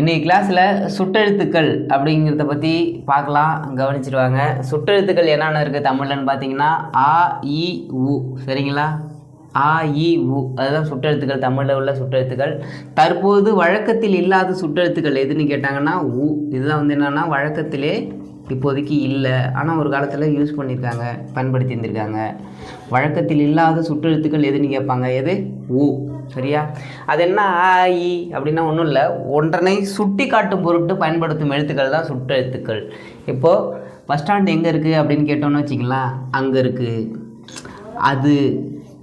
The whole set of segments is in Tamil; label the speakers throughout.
Speaker 1: இன்றைக்கி கிளாஸில் சுட்டெழுத்துக்கள் அப்படிங்கிறத பற்றி பார்க்கலாம் கவனிச்சிருவாங்க. சுட்டெழுத்துக்கள் என்னென்ன இருக்குது தமிழ்லன்னு பார்த்தீங்கன்னா ஆ இ உ. சரிங்களா? ஆ இ உ. அதுதான் சுட்டெழுத்துக்கள். தமிழில் உள்ள சுட்டெழுத்துக்கள். தற்போது வழக்கத்தில் இல்லாத சுட்டெழுத்துக்கள் எதுன்னு கேட்டாங்கன்னா உ. இதுதான் வந்து என்னென்னா வழக்கத்திலே இப்போதைக்கு இல்லை. ஆனால் ஒரு காலத்தில் யூஸ் பண்ணியிருக்காங்க பயன்படுத்தி இருந்திருக்காங்க. வழக்கத்தில் இல்லாத சுற்றெழுத்துக்கள் எதுன்னு கேட்பாங்க? எது? உ சரியா? அது என்ன? ஆ இ அப்படின்னா ஒன்றும் இல்லை. ஒன்றனை சுட்டி காட்டும் பொருட்டு பயன்படுத்தும் எழுத்துக்கள் தான் சுற்றெழுத்துக்கள். இப்போது பஸ் ஸ்டாண்ட் எங்கே இருக்குது அப்படின்னு கேட்டோம்னு வச்சிங்களேன் அங்கே இருக்குது அது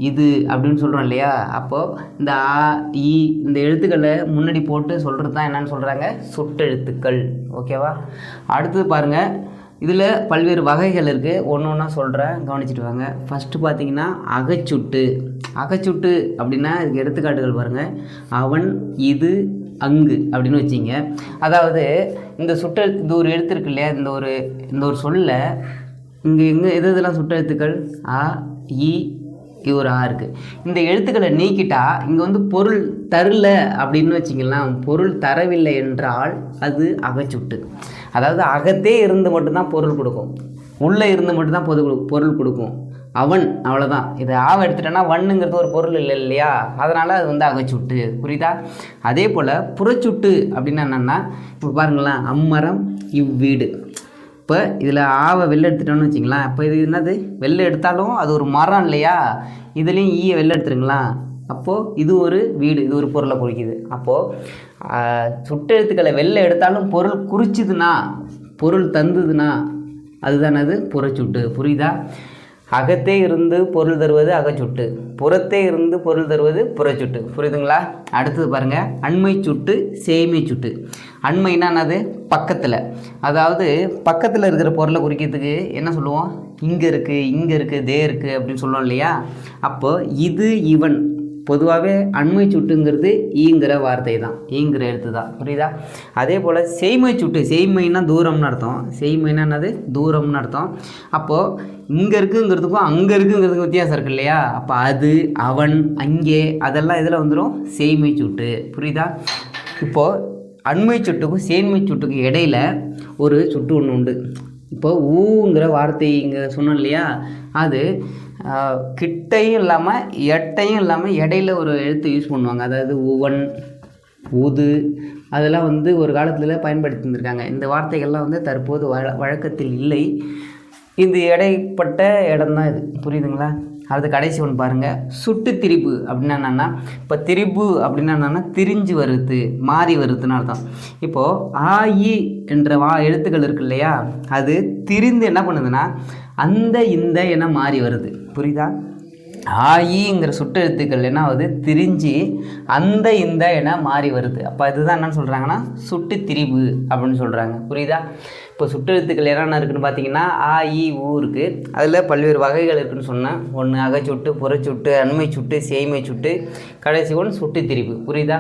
Speaker 1: இது அப்படின்னு சொல்கிறோம் இல்லையா? அப்போது இந்த ஆ இ இந்த எழுத்துக்களை முன்னாடி போட்டு சொல்கிறது தான் என்னன்னு சொல்கிறாங்க சுட்டெழுத்துக்கள். ஓகேவா? அடுத்தது பாருங்கள் இதில் பல்வேறு வகைகள் இருக்குது ஒன்று ஒன்றா சொல்கிறேன் கவனிச்சிட்டு வாங்க. ஃபஸ்ட்டு பார்த்தீங்கன்னா அகச்சுட்டு. அகச்சுட்டு அப்படின்னா இதுக்கு எடுத்துக்காட்டுகள் பாருங்கள் அவன் இது அங்கு அப்படின்னு வச்சிங்க. அதாவது இந்த சுட்டெழுத்து இந்த ஒரு எழுத்து இருக்கு இல்லையா? இந்த ஒரு இந்த ஒரு சொல்ல இங்கே எங்கே எது இதெல்லாம் சுட்டெழுத்துக்கள் அ இ இது ஒரு ஆ இருக்குது இந்த எழுத்துக்களை நீக்கிட்டா இங்கே வந்து பொருள் தரல அப்படின்னு வச்சிங்களேன் பொருள் தரவில்லை என்றால் அது அகச்சுட்டு. அதாவது அகத்தே இருந்து மட்டும்தான் பொருள் கொடுக்கும். உள்ளே இருந்து மட்டும்தான் பொது பொருள் கொடுக்கும். அவன் அவ்வளோதான் இது ஆவை எடுத்துட்டோன்னா வண்ணுங்கிறது ஒரு பொருள் இல்லை இல்லையா? அதனால் அது வந்து அகச்சுட்டு புரியுதா? அதே போல் புறச்சுட்டு அப்படின்னா என்னென்னா இப்போ பாருங்களேன் அம்மரம் இவ்வீடு. இப்போ இதில் ஆவை வெளில எடுத்துட்டோம்னு வச்சிங்களேன் இப்போ இது என்னது? வெளில எடுத்தாலும் அது ஒரு மரம் இல்லையா? இதுலேயும் ஈயை வெளில எடுத்துருங்களா? அப்போது இது ஒரு வீடு இது ஒரு பொருளை குறிக்குது. அப்போது சுட்டெழுத்துக்களை வெளில எடுத்தாலும் பொருள் குறிச்சுதுன்னா பொருள் தந்ததுன்னா அதுதானது புறச்சுட்டு. புரியுதா? அகத்தே இருந்து பொருள் தருவது அகச்சுட்டு புறத்தே இருந்து பொருள் தருவது புறச்சுட்டு. புரியுதுங்களா? அடுத்தது பாருங்கள் அண்மை சுட்டு சேமை சுட்டு. அண்மைனா என்னது? பக்கத்தில். அதாவது பக்கத்தில் இருக்கிற பொருளை குறிக்கிறதுக்கு என்ன சொல்லுவோம்? இங்கே இருக்குது இங்கே இருக்குது தே இருக்குது அப்படின்னு சொல்லுவோம் இல்லையா? அப்போது இது இவன் பொதுவாகவே அண்மை சுட்டுங்கிறது ஈங்கிற வார்த்தை தான் ஈங்கிற எழுத்து தான் புரியுதா? அதே போல் செய்மை சுட்டு செய்மைன்னா தூரம்னு அர்த்தம். செய்மைன்னா என்னது? தூரம்னு அர்த்தம். அப்போது இங்கே இருக்குங்கிறதுக்கும் அங்கே இருக்குங்கிறதுக்கும் வித்தியாசம் இருக்கு இல்லையா? அப்போ அது அவன் அங்கே அதெல்லாம் இதில் வந்துடும் செய்மை சுட்டு. புரியுதா? இப்போது அண்மை சுட்டுக்கும் சேன்மை சுட்டுக்கும் இடையில ஒரு சுட்டு ஒன்று உண்டு. இப்போ ஊங்கிற வார்த்தை இங்கே சொன்னோம் இல்லையா? அது கிட்டையும் இல்லாமல் எட்டையும் இல்லாமல் இடையில ஒரு எழுத்து யூஸ் பண்ணுவாங்க. அதாவது உவன் உது அதெல்லாம் வந்து ஒரு காலத்தில் பயன்படுத்தியிருந்திருக்காங்க இந்த வார்த்தைகள்லாம் வந்து தற்போது வழ வழக்கத்தில் இல்லை. இது இடைப்பட்ட இடம் தான் இது. புரியுதுங்களா? அடுத்து கடைசி ஒன்று பாருங்கள் சுட்டு திரிப்பு அப்படின்னா என்னென்னா இப்போ திரிப்பு அப்படின்னா என்னென்னா திரிஞ்சு வருது மாறி வருதுன்னு அர்த்தம். இப்போது ஆயி என்ற வா எழுத்துக்கள் இருக்கு இல்லையா? அது திரிந்து என்ன பண்ணுதுன்னா அந்த இந்த என மாறி வருது. புரியுதா? ஆயிங்கிற சுட்டெழுத்துக்கள் என்ன ஆகுது? திரிஞ்சு அந்த இந்த என மாறி வருது. அப்போ இதுதான் என்னன்னு சொல்கிறாங்கன்னா சுட்டு திரிவு அப்படின்னு சொல்கிறாங்க புரியுதா? இப்போ சுட்டெழுத்துக்கள் என்னென்ன இருக்குதுன்னு பார்த்தீங்கன்னா ஆ இ ஊ இருக்குது அதில் பல்வேறு வகைகள் இருக்குதுன்னு சொன்னேன் ஒன்று அகச்சுட்டு புறச்சுட்டு அண்மை சுட்டு சேய்மை சுட்டு கடைசி ஒன்று சுட்டு திரிவு புரியுதா?